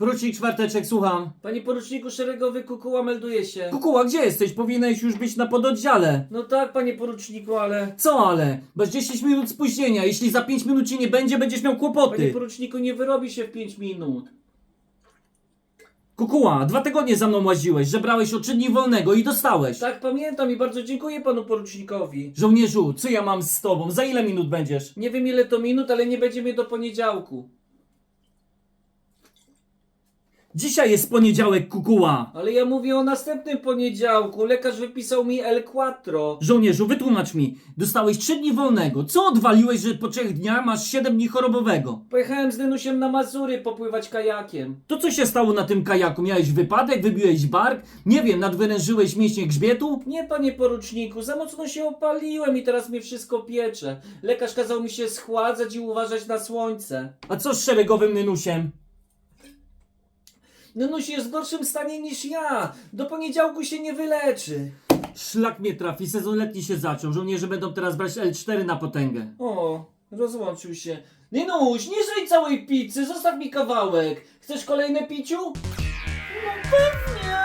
Porucznik Czwarteczek, słucham. Panie poruczniku szeregowy Kukuła melduje się. Kukuła, gdzie jesteś? Powinieneś już być na pododdziale. No tak, panie poruczniku, ale... Co ale? Masz 10 minut spóźnienia. Jeśli za 5 minut ci nie będzie, będziesz miał Panie kłopoty. poruczniku, nie wyrobi się w 5 minut. Kukuła, dwa tygodnie za mną łaziłeś, że brałeś o 3 dni wolnego i dostałeś. Tak, pamiętam i bardzo dziękuję panu porucznikowi. Żołnierzu, co ja mam z tobą? Za ile minut będziesz? Nie wiem ile to minut, ale nie będzie mnie do poniedziałku. Dzisiaj jest poniedziałek, kukuła. Ale ja mówię o następnym poniedziałku. Lekarz wypisał mi El Quattro. Żołnierzu, wytłumacz mi. Dostałeś 3 dni wolnego. Co odwaliłeś, że po 3 dniach masz 7 dni chorobowego? Pojechałem z Dynusiem na Mazury popływać kajakiem. To co się stało na tym kajaku? Miałeś wypadek, wybiłeś bark? Nie wiem, nadwyrężyłeś mięśnie grzbietu? Nie, panie poruczniku, za mocno się opaliłem i teraz mnie wszystko piecze. Lekarz kazał mi się schładzać i uważać na słońce. A co z szeregowym Nynusiem? Nynuś jest w gorszym stanie niż ja. Do poniedziałku się nie wyleczy. Szlak mnie trafi, sezon letni się zaczął. Żołnierze będą teraz brać L4 na potęgę. O, rozłączył się. Nynuś, nie żrej całej pizzy, zostaw mi kawałek. Chcesz kolejne piciu? No pewnie.